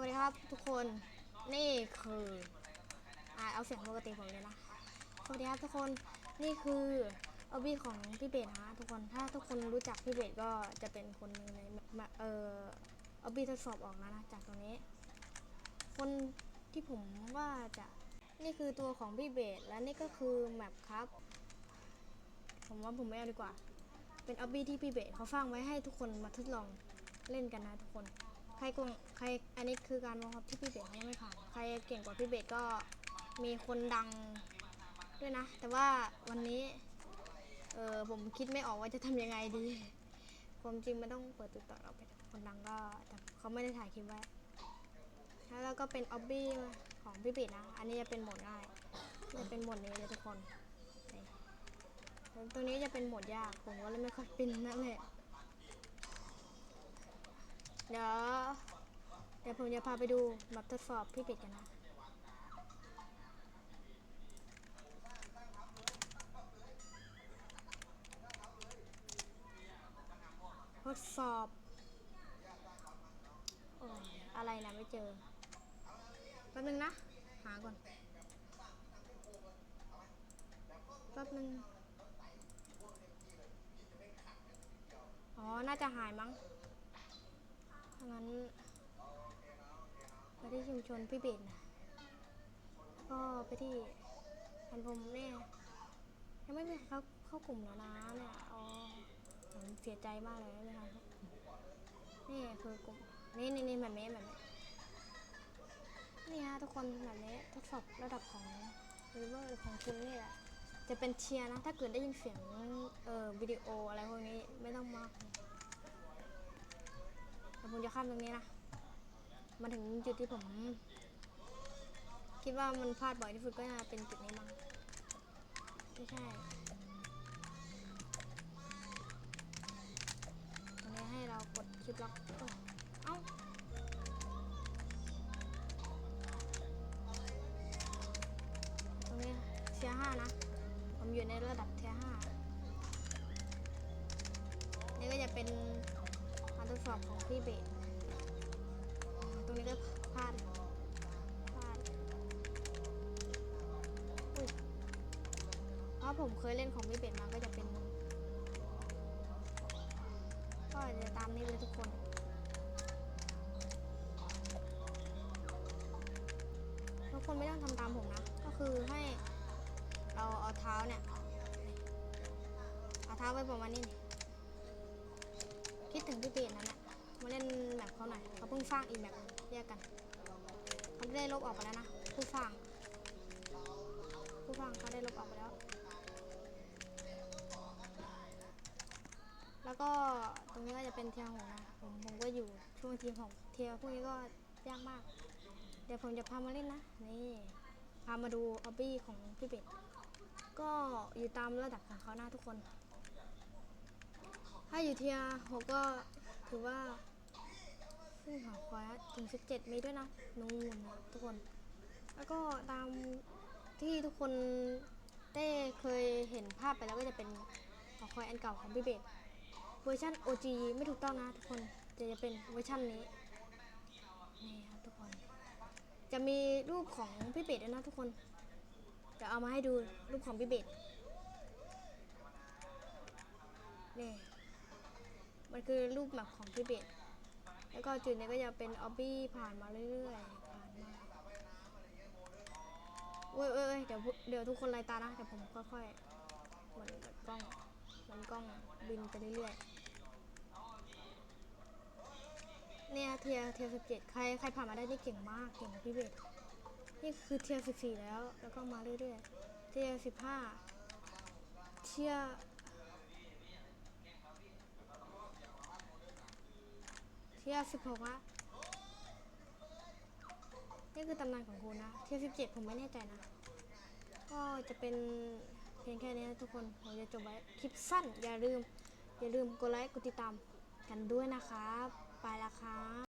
วัสดีครับทุกคนนี่คืออ่าเอาเสียงปกติผมเลยนะสวัสดีครับทุกคนนี่คือออบบี้ของพี่เบสนะทุกคนถ้าทุกคนรู้จักพี่เบสก็จะเป็นคนหนึ่งในเอ่อออบบี้ทดสอบออกนะนะจากตรงนี้ คนที่ผมว่าจะนี่คือตัวของพี่เบสและนี่ก็คือแมปครับ ผมว่าผมไม่เอาดีกว่า เป็นออบบี้ที่พี่เบสเขาสร้างไว้ให้ทุกคนมาทดลองเล่นกันนะทุกคน ใครกงใครอันนี้คือการวงครับที่พี่เบสยังไม่ผ่าน ใครเก่งกว่าพี่เบสก็มีคนดังด้วยนะ แต่ว่าวันนี้เออผมคิดไม่ออกว่าจะทำยังไงดีความจริงมันต้องเปิดติดต่อเราเป็นคนดังก็แต่เขาไม่ได้ถ่ายคลิปไว้ แล้วก็เป็นออบบี้ของพี่เบสนะ อันนี้จะเป็นหมดง่ายจะเป็นหมดนี้เลยทุกคน ตัวนี้จะเป็นหมดยาก ผมก็เลยไม่ค่อยเป็นนั่นแหละ เดี๋ยวเดี๋ยวผมจะพาไปดูแบบทดสอบพี่เป็ดกันนะ ทดสอบโอ้อะไรนะไม่เจอแป๊บนึงนะ หาก่อนแป๊บนึง อ๋อ น่าจะหายมั้ง ถ้างั้นไป ที่ชุมชนพี่เบนนะก็ไปที่พันพรมเนี่ยยังไม่มีเข้าเข้ากลุ่มแล้วนะเนี่ยอ๋อผมเสียใจมากเลยนเข้ากลุ่มนี่คือกลุ่มนี่นี่นี่แบบนี้แบบนี้นี่ฮะทุกคนแบบนี้ทดสอบระดับของริเวอร์ของคุณนี่แหละจะเป็นเชียร์นะ ถ้าเกิดได้ยินเสียงเอ่อวิดีโออะไรพวกนี้ไม่ต้องมากแต่ผมจะข้ามตรงนี้นะ มาถึงจุดที่ผม คิดว่ามันพลาดบ่อยที่สุดก็น่าจะเป็นจุดนี้มั้งไม่ใช่ตรงนี้ให้เรากดคลิปล็อกเอ้าตรงนี้เทียห้านะ ผมอยู่ในระดับเทียห้านี่ก็จะเป็นการทดสอบของพี่เบส ตรงนี้ก็พลาดพลาดอุ๊ยเพราะผมเคยเล่นของพี่เบสมาก็จะเป็น ก็จะตามนี้เลยทุกคนทุกคนไม่ต้องทำตามผมนะ ก็คือให้เราเอาเท้าเนี่ยเอาเท้าไปประมาณนี้นี่คิดถึงพี่เบสนั่นแหละมาเล่นแบบเขาหน่อยเขาเพิ่งสร้างอีกแบบ กกันเขาได้ลบออกไปแล้วนะผู้สร้างผู้สร้างเขาได้ลบออกไปแล้ว แล้วก็ตรงนี้ก็จะเป็นเทียร์หงนะผมผมก็อยู่ช่วงทีมของเทียพวกนี้ก็ยากมาก เดี๋ยวผมจะพามาเล่นนะ นี่พามาดูออบบี้ของพี่เบสก็อยู่ตามระดับของเขาหนะทุกคน ถ้าอยู่เทียหกก็ถือว่า ขึ้นหอคอยถึง 17 มีด้วยนะนู่นนะทุกคน แล้วก็ตามที่ทุกคนได้เคยเห็นภาพไปแล้วก็จะเป็นหอคอยอันเก่าของพี่เบสเวอร์ชัน OG ไม่ถูกต้องนะทุกคนจะจะเป็นเวอร์ชันนี้นี่ครับทุกคน จะมีรูปของพี่เบสด้วยนะทุกคนจะเอามาให้ดูรูปของพี่เบสนี่มันคือรูปแมปของพี่เบส แล้วก็จุดนี้ก็จะเป็นออบบี้ผ่านมาเรื่อยๆผ่านมาเว้ยเว้ยเดี๋ยวเดี๋ยวทุกคนไล่ตานะแต่ผมค่อยๆเหมือนแบบกล้องเหมือนกล้องบินไปเรื่อยๆเนี่ยเทียเทียสิบเจ็ดใครใครผ่านมาได้นี่เก่งมากเก่งพี่เบสนี่คือเทียสิบสี่แล้วแล้วก็มาเรื่อยๆเทียสิบห้าเทีย ทียสิบหกอะนี่คือตำนานของคุณนะเทียสิบเจ็ดผมไม่แน่ใจนะ ก็จะเป็นเพียงแค่นี้นะทุกคน ผมจะจบไว้คลิปสั้น อย่าลืม อย่าลืมกดไลค์ กดติดตามกันด้วยนะครับ ไปละครับ